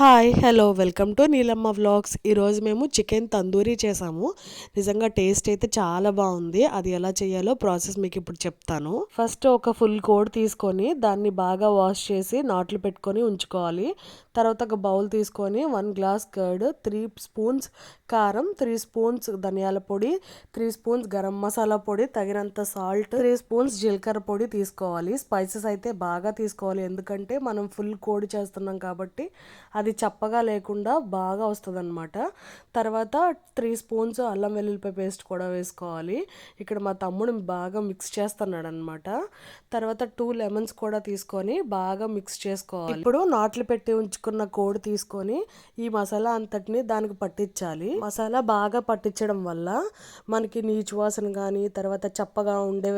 Hi hello welcome to Neelamma vlogs ఈరోజు మేము chicken tandoori చేసాము. నిజంగా టేస్ట్ అయితే చాలా బాగుంది. అది ఎలా చేయాలో ప్రాసెస్ మీకు ఇప్పుడు చెప్తాను. ఫస్ట్ ఒక ఫుల్ కోడ్ తీసుకొని దాన్ని బాగా వాష్ చేసి నాట్లు పెట్టుకొని ఉంచుకోవాలి. తర్వాత ఒక బౌల్ తీసుకొని one glass curd three spoons కారం త్రీ స్పూన్స్ ధనియాల పొడి త్రీ స్పూన్స్ గరం మసాలా పొడి తగినంత సాల్ట్ త్రీ స్పూన్స్ జీలకర్ర పొడి తీసుకోవాలి. స్పైసెస్ అయితే బాగా తీసుకోవాలి. ఎందుకంటే మనం ఫుల్ కోడి చేస్తున్నాం కాబట్టి అది చప్పగా లేకుండా బాగా వస్తుంది అనమాట తర్వాత త్రీ స్పూన్స్ అల్లం వెల్లుల్లిపాయ పేస్ట్ కూడా వేసుకోవాలి. ఇక్కడ మా తమ్ముడు బాగా మిక్స్ చేస్తున్నాడు అనమాట తర్వాత టూ లెమన్స్ కూడా తీసుకొని బాగా మిక్స్ చేసుకోవాలి. ఇప్పుడు నాట్లు పెట్టి ఉంచుకున్న కోడి తీసుకొని ఈ మసాలా అంతటిని దానికి పట్టించాలి. మసాలా బాగా పట్టించడం వల్ల మనకి నీచు వాసన కానీ తర్వాత చప్పగా ఉండే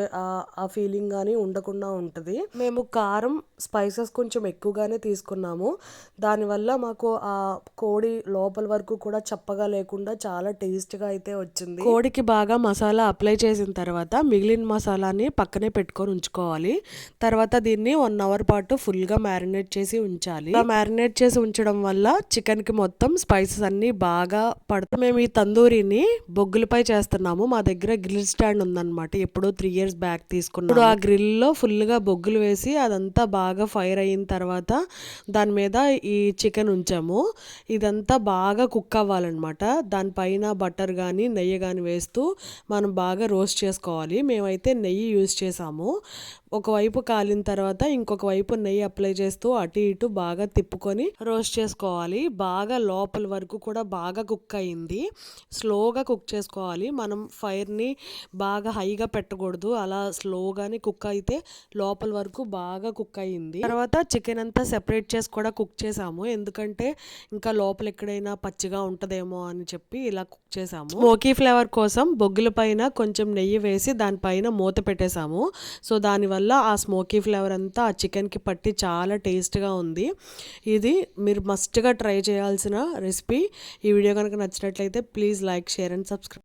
ఆ ఫీలింగ్ కానీ ఉండకుండా ఉంటుంది. మేము కారం స్పైసెస్ కొంచెం ఎక్కువగానే తీసుకున్నాము. దానివల్ల మాకు ఆ కోడి లోపల వరకు కూడా చప్పగా లేకుండా చాలా టేస్ట్గా అయితే వచ్చింది. కోడికి బాగా మసాలా అప్లై చేసిన తర్వాత మిగిలిన మసాలాని పక్కనే పెట్టుకొని ఉంచుకోవాలి. తర్వాత దీన్ని వన్ అవర్ పాటు ఫుల్గా మ్యారినేట్ చేసి ఉంచాలి. మ్యారినేట్ చేసి ఉంచడం వల్ల చికెన్కి మొత్తం స్పైసెస్ అన్ని బాగా పడతాయి. మేము ఈ తందూరిని బొగ్గులపై చేస్తున్నాము. మా దగ్గర గ్రిల్ స్టాండ్ ఉందన్నమాట. ఎప్పుడో త్రీ ఇయర్స్ బ్యాక్ తీసుకున్నాం ఇప్పుడు ఆ గ్రిల్లో ఫుల్గా బొగ్గులు వేసి అదంతా బాగా ఫైర్ అయిన తర్వాత దాని మీద ఈ చికెన్ ఉంచాము. ఇదంతా బాగా కుక్ అవ్వాలన్నమాట. దానిపైన బటర్ కానీ నెయ్యి కానీ వేస్తూ మనం బాగా రోస్ట్ చేసుకోవాలి. మేమైతే నెయ్యి యూజ్ చేసాము. ఒకవైపు కాలిన తర్వాత ఇంకొక వైపు నెయ్యి అప్లై చేస్తూ అటు ఇటు బాగా తిప్పుకొని రోస్ట్ చేసుకోవాలి. బాగా లోపల వరకు కూడా బాగా కుక్ అయింది. స్లోగా కుక్ చేసుకోవాలి. మనం ఫైర్ని బాగా హైగా పెట్టకూడదు. అలా స్లోగానే కుక్ అయితే లోపల వరకు బాగా కుక్ అయింది. తర్వాత చికెన్ అంతా సెపరేట్ చేసి కూడా కుక్ చేసాము. ఎందుకంటే ఇంకా లోపల ఎక్కడైనా పచ్చిగా ఉంటుందేమో అని చెప్పి ఇలా కుక్ చేసాము. స్మోకీ ఫ్లేవర్ కోసం బొగ్గుల పైన కొంచెం నెయ్యి వేసి దానిపైన మూత పెట్టేశాము సో దానివల్ల ఆ స్మోకీ ఫ్లేవర్ అంతా ఆ చికెన్కి పట్టి చాలా టేస్ట్గా ఉంది. ఇది మీరు మస్ట్గా ట్రై చేయాల్సిన రెసిపీ. ఈ వీడియో కనుక నచ్చినట్లయితే please like share and subscribe.